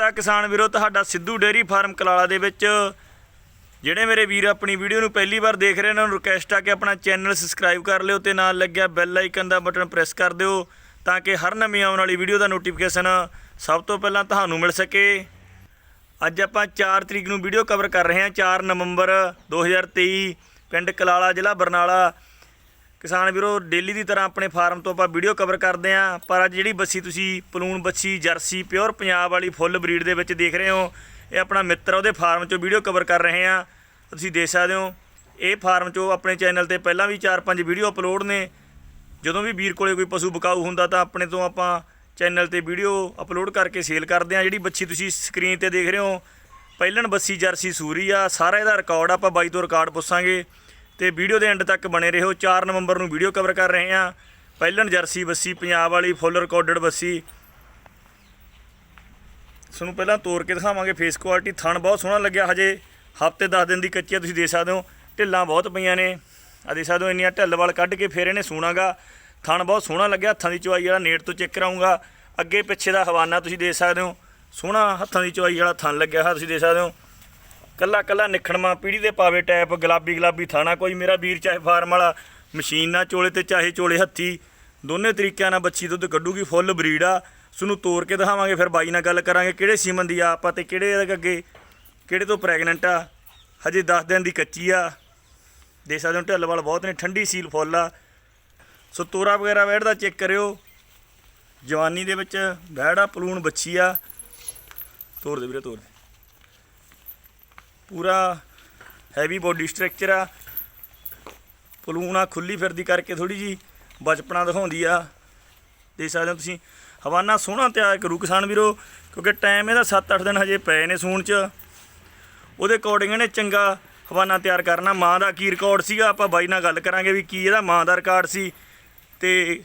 ਸਵਾਗਤ ਹੈ ਕਿਸਾਨ ਵੀਰੋ, ਤੁਹਾਡਾ ਸਿੱਧੂ ਡੇਅਰੀ ਫਾਰਮ ਕਲਾਲਾ ਦੇ ਵਿੱਚ। ਜਿਹੜੇ ਮੇਰੇ ਵੀਰ ਆਪਣੀ ਵੀਡੀਓ ਨੂੰ ਪਹਿਲੀ ਵਾਰ ਦੇਖ ਰਹੇ ਨੇ, ਉਹਨਾਂ ਨੂੰ ਰਿਕਵੈਸਟ ਆ ਕਿ ਆਪਣਾ ਚੈਨਲ ਸਬਸਕ੍ਰਾਈਬ ਕਰ ਲਿਓ ਤੇ ਨਾਲ ਲੱਗਿਆ ਬੈਲ ਆਈਕਨ ਦਾ ਬਟਨ ਪ੍ਰੈਸ ਕਰ ਦਿਓ ਤਾਂ ਕਿ ਹਰ ਨਵੀਂ ਆਉਣ ਵਾਲੀ ਵੀਡੀਓ ਦਾ ਨੋਟੀਫਿਕੇਸ਼ਨ ਸਭ ਤੋਂ ਪਹਿਲਾਂ ਤੁਹਾਨੂੰ ਮਿਲ ਸਕੇ। ਅੱਜ ਆਪਾਂ 4 ਤਰੀਕ ਨੂੰ ਵੀਡੀਓ ਕਵਰ ਕਰ ਰਹੇ ਹਾਂ 4 ਨਵੰਬਰ 2023 ਪਿੰਡ ਕਲਾਲਾ ਜ਼ਿਲ੍ਹਾ ਬਰਨਾਲਾ। ਕਿਸਾਨ ਵੀਰੋ, ਡੇਲੀ ਦੀ ਤਰ੍ਹਾਂ ਆਪਣੇ ਫਾਰਮ ਤੋਂ ਆਪਾਂ ਵੀਡੀਓ ਕਵਰ ਕਰਦੇ ਆਂ ਪਰ ਅੱਜ ਜਿਹੜੀ ਬੱਸੀ ਤੁਸੀਂ ਪਲੂਣ ਬੱਸੀ, ਜਰਸੀ, ਪਿਓਰ ਪੰਜਾਬ ਵਾਲੀ ਫੁੱਲ ਬਰੀਡ ਦੇ ਵਿੱਚ ਦੇਖ ਰਹੇ ਹੋ, ਇਹ ਆਪਣਾ ਮਿੱਤਰ ਉਹਦੇ ਫਾਰਮ ਚੋਂ ਵੀਡੀਓ ਕਵਰ ਕਰ ਰਹੇ ਆਂ ਤੁਸੀਂ ਦੇਖ ਸਕਦੇ ਹੋ, ਇਹ ਫਾਰਮ ਚੋਂ ਆਪਣੇ ਚੈਨਲ ਤੇ ਪਹਿਲਾਂ ਵੀ 4-5 ਵੀਡੀਓ ਅਪਲੋਡ ਨੇ। ਜਦੋਂ ਵੀ ਵੀਰ ਕੋਲੇ ਕੋਈ ਪਸ਼ੂ ਬਕਾਊ ਹੁੰਦਾ ਤਾਂ ਆਪਣੇ ਤੋਂ ਆਪਾਂ ਚੈਨਲ ਤੇ ਵੀਡੀਓ ਅਪਲੋਡ ਕਰਕੇ ਸੇਲ ਕਰਦੇ ਆਂ ਜਿਹੜੀ ਬੱਚੀ ਤੁਸੀਂ ਸਕਰੀਨ ਤੇ ਦੇਖ ਰਹੇ ਹੋ, ਪਹਿਲਣ ਬੱਸੀ ਜਰਸੀ ਸੂਰੀ ਆ, ਸਾਰਾ ਇਹਦਾ ਰਿਕਾਰਡ ਆਪਾਂ ਬਾਈ ਤੋਂ ਰਿਕਾਰਡ ਪੁੱਛਾਂਗੇ। ਤੇ ਵੀਡੀਓ ਦੇ ਐਂਡ ਤੱਕ ਬਣੇ ਰਹੋ। 4 ਨਵੰਬਰ ਨੂੰ ਵੀਡੀਓ ਕਵਰ ਕਰ ਰਹੇ ਹਾਂ। ਪਹਿਲਣ ਜਰਸੀ ਬੱਸੀ, ਪੰਜਾਬ ਵਾਲੀ ਫੁੱਲ ਰਿਕਾਰਡਡ ਬੱਸੀ। ਤੁਹਾਨੂੰ ਪਹਿਲਾਂ ਤੋੜ ਕੇ ਦਿਖਾਵਾਂਗੇ ਫੇਸ ਕੁਆਲਿਟੀ ਥਣ ਬਹੁਤ ਸੋਹਣਾ ਲੱਗਿਆ ਹਜੇ। ਹਫ਼ਤੇ 10 ਦਿਨ ਦੀ ਕੱਚੀ ਤੁਸੀਂ ਦੇ ਸਕਦੇ ਹੋ। ਢਿੱਲਾਂ ਬਹੁਤ ਪਈਆਂ ਨੇ। ਆ ਦੇਖ ਸਕਦੇ ਹੋ, ਇੰਨੀਆਂ ਢਿੱਲ ਵਾਲ ਕੱਢ ਕੇ ਫੇਰ ਇਹਨੇ ਸੂਣਾਗਾ। ਥਣ ਬਹੁਤ ਸੋਹਣਾ ਲੱਗਿਆ। ਹੱਥਾਂ ਦੀ ਚਵਾਈ ਵਾਲਾ ਨੇੜ ਤੋਂ ਚੈੱਕ ਕਰਾਉਂਗਾ ਅੱਗੇ ਪਿੱਛੇ ਦਾ ਹਵਾਨਾ ਤੁਸੀਂ ਦੇਖ ਸਕਦੇ ਹੋ। ਸੋਹਣਾ ਹੱਥਾਂ ਦੀ ਚਵਾਈ ਵਾਲਾ ਥਣ ਲੱਗਿਆ ਹੋਇਆ, ਤੁਸੀਂ ਦੇਖ ਸਕਦੇ ਹੋ। ਕੱਲਾ ਕੱਲਾ ਨਿਖਣਮਾ ਪੀੜੀ ਦੇ ਪਾਵੇ ਟੈਪ ਗੁਲਾਬੀ ਗੁਲਾਬੀ ਥਾਣਾ ਕੋਈ ਮੇਰਾ ਵੀਰ ਚਾਹੇ ਫਾਰਮ ਵਾਲਾ। ਮਸ਼ੀਨ ਨਾਲ ਚੋਲੇ ਤੇ ਚਾਹੇ ਚੋਲੇ ਹੱਥੀ। ਦੋਨੇ ਤਰੀਕਿਆਂ ਨਾਲ ਬੱਚੀ ਦੁੱਧ ਕੱਢੂਗੀ, ਫੁੱਲ ਬਰੀਡ ਆ। ਸਾਨੂੰ ਤੋੜ ਕੇ ਦਿਖਾਵਾਂਗੇ, ਫਿਰ ਬਾਈ ਨਾਲ ਗੱਲ ਕਰਾਂਗੇ, ਕਿਹੜੇ ਸੀਮਨ ਦੀ ਆ ਆਪਾਂ ਤੇ ਕਿਹੜੇ ਅੱਗੇ, ਕਿਹੜੇ ਤੋਂ ਪ੍ਰੈਗਨੈਂਟ ਆ। ਹਜੇ 10 ਦਿਨ ਦੀ ਕੱਚੀ ਆ। ਦੇਖ ਸਕਦੇ ਹੋ, ਢਿੱਲ ਵਾਲ ਬਹੁਤ ਨੇ, ਠੰਡੀ ਸੀਲ ਫੁੱਲ ਆ। ਸੋ ਤੋਰਾ ਵਗੈਰਾ ਵੈੜ ਦਾ ਚੈੱਕ ਕਰਿਓ। ਜਵਾਨੀ ਦੇ ਵਿੱਚ ਵੈੜਾ ਪਲੂਣ ਬੱਚੀ ਆ। ਤੋਰ ਦੇ ਵੀਰੇ, ਤੋਰ ਦੇ। ਪੂਰਾ ਹੈਵੀ ਬੋਡੀ ਸਟਰਕਚਰ ਆ। ਪਲੂਣਾ ਖੁੱਲੀ ਫਿਰਦੀ ਕਰਕੇ ਥੋੜੀ ਜੀ ਬਚਪਨਾ ਦਿਖਾਉਂਦੀ ਆ। ਦੇਖ ਸਕਦੇ ਹੋ ਤੁਸੀਂ, ਹਵਾਨਾ ਸੋਹਣਾ ਤਿਆਰ ਕਰੂ ਕਿਸਾਨ ਵੀਰੋ, ਕਿਉਂਕਿ ਟਾਈਮ ਇਹਦਾ 7-8 ਦਿਨ ਹਜੇ ਪਏ ਨੇ ਸੂਣ ਚ। ਉਹਦੇ ਅਕੋਰਡਿੰਗ ਇਹਨੇ ਚੰਗਾ ਹਵਾਨਾ ਤਿਆਰ ਕਰਨਾ। ਮਾਂ ਦਾ ਕੀ ਰਿਕਾਰਡ ਸੀਗਾ, ਆਪਾਂ ਬਾਈ ਨਾਲ ਗੱਲ ਕਰਾਂਗੇ ਵੀ ਕੀ ਇਹਦਾ ਮਾਂ ਦਾ ਰਿਕਾਰਡ ਸੀ ਤੇ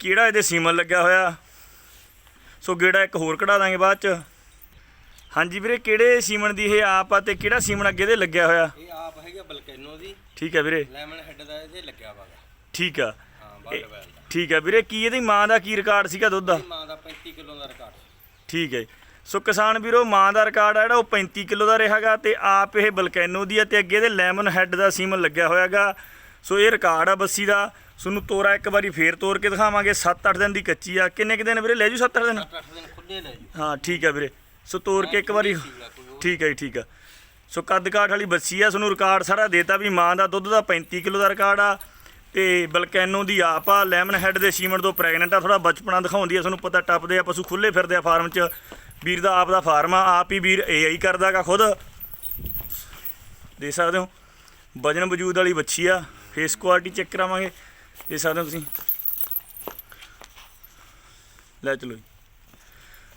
ਕਿਹੜਾ ਇਹਦੇ ਸੀਮਨ ਲੱਗਿਆ ਹੋਇਆ। ਸੋ ਗੇੜਾ ਇੱਕ ਹੋਰ ਕਢਾ ਦਾਂਗੇ ਬਾਅਦ ਚ। ਹਾਂਜੀ ਵੀਰੇ ਕਿਹੜੇ ਸੀਮਨ ਦੀ ਇਹ ਆਪ ਆ ਤੇ ਕਿਹੜਾ ਸੀਮਨ ਅੱਗੇ ਇਹਦੇ ਲੱਗਿਆ ਹੋਇਆ? ਇਹ ਆਪ ਹੈਗਾ ਬਲਕੈਨੋ ਦੀ। ਠੀਕ ਹੈ ਵੀਰੇ। ਲੈਮਨ ਹੈਡ ਦਾ ਇਹਦੇ ਲੱਗਿਆ ਵਾਗਾ ਠੀਕ ਆ। ਹਾਂ ਬਾਲ ਵੈਲ ਦਾ। ਠੀਕ ਹੈ ਵੀਰੇ ਕੀ ਇਹਦੀ ਮਾਂ ਦਾ ਕੀ ਰਿਕਾਰਡ ਸੀਗਾ ਦੁੱਧ ਦਾ? ਮਾਂ ਦਾ 35 ਕਿਲੋ ਦਾ ਰਿਕਾਰਡ ਠੀਕ ਹੈ ਸੋ ਕਿਸਾਨ ਵੀਰੋ ਮਾਂ ਦਾ ਰਿਕਾਰਡ ਆ ਜਿਹੜਾ ਉਹ 35 ਕਿਲੋ ਦਾ ਰਿਹਾਗਾ ਤੇ ਆਪ ਇਹ ਬਲਕੈਨੋ ਦੀ ਆ ਤੇ ਅੱਗੇ ਇਹਦੇ ਲੈਮਨ ਹੈਡ ਦਾ ਸੀਮਨ ਲੱਗਿਆ ਹੋਇਆਗਾ ਸੋ ਇਹ ਰਿਕਾਰਡ ਆ ਬੱਸੀ ਦਾ। ਤੁਹਾਨੂੰ ਤੋਰਾ ਇੱਕ ਵਾਰੀ ਫੇਰ ਤੋੜ ਕੇ ਦਿਖਾਵਾਂਗੇ। 7-8 ਦਿਨ ਦੀ ਕੱਚੀ ਆ। ਕਿੰਨੇ ਕਿ ਦਿਨ ਵੀਰੇ? ਲੈ ਜੂ 7-8 ਦਿਨ? 8 ਦਿਨ ਖੁੱਲੇ ਲੈ ਜੀ। ਹਾਂ ਠੀਕ ਹੈ ਵੀਰੇ। ਸੋ ਤੋਰ ਕੇ ਇੱਕ ਵਾਰੀ ਠੀਕ ਹੈ ਜੀ, ਠੀਕ ਆ ਸੋ ਕੱਦ ਕਾਠ ਵਾਲੀ ਬੱਸੀ ਆ, ਸਾਨੂੰ ਰਿਕਾਰਡ ਸਾਰਾ ਦੇਤਾ ਵੀ ਮਾਂ ਦਾ ਦੁੱਧ ਦਾ 35 ਕਿਲੋ ਦਾ ਰਿਕਾਰਡ ਆ ਤੇ ਬਲਕੈਨੋ ਦੀ ਆਪ ਆ ਲੈਮਨ ਹੈਡ ਦੇ ਸੀਮਨ ਤੋਂ ਪ੍ਰੈਗਨੈਂਟ ਆ ਥੋੜਾ ਬਚਪਨਾ ਦਿਖਾਉਂਦੀ ਆ ਤੁਹਾਨੂੰ ਪਤਾ ਟੱਪਦੇ ਆ, ਪਸ਼ੂ ਖੁੱਲੇ ਫਿਰਦੇ ਆ ਫਾਰਮ 'ਚ। ਵੀਰ ਦਾ ਆਪ ਦਾ ਫਾਰਮ ਆ, ਆਪ ਹੀ ਵੀਰ ਏਆਈ ਕਰਦਾਗਾ ਖੁਦ। ਦੇ ਸਕਦੇ ਹੋ, ਵਜਨ ਵਜੂਦ ਵਾਲੀ ਬੱਚੀ ਆ ਫੇਸ ਕੁਆਲਿਟੀ ਚੈੱਕ ਕਰਾਵਾਂਗੇ। ਦੇ ਸਕਦੇ ਹੋ ਤੁਸੀਂ। ਲੈ ਚਲੋ ਜੀ।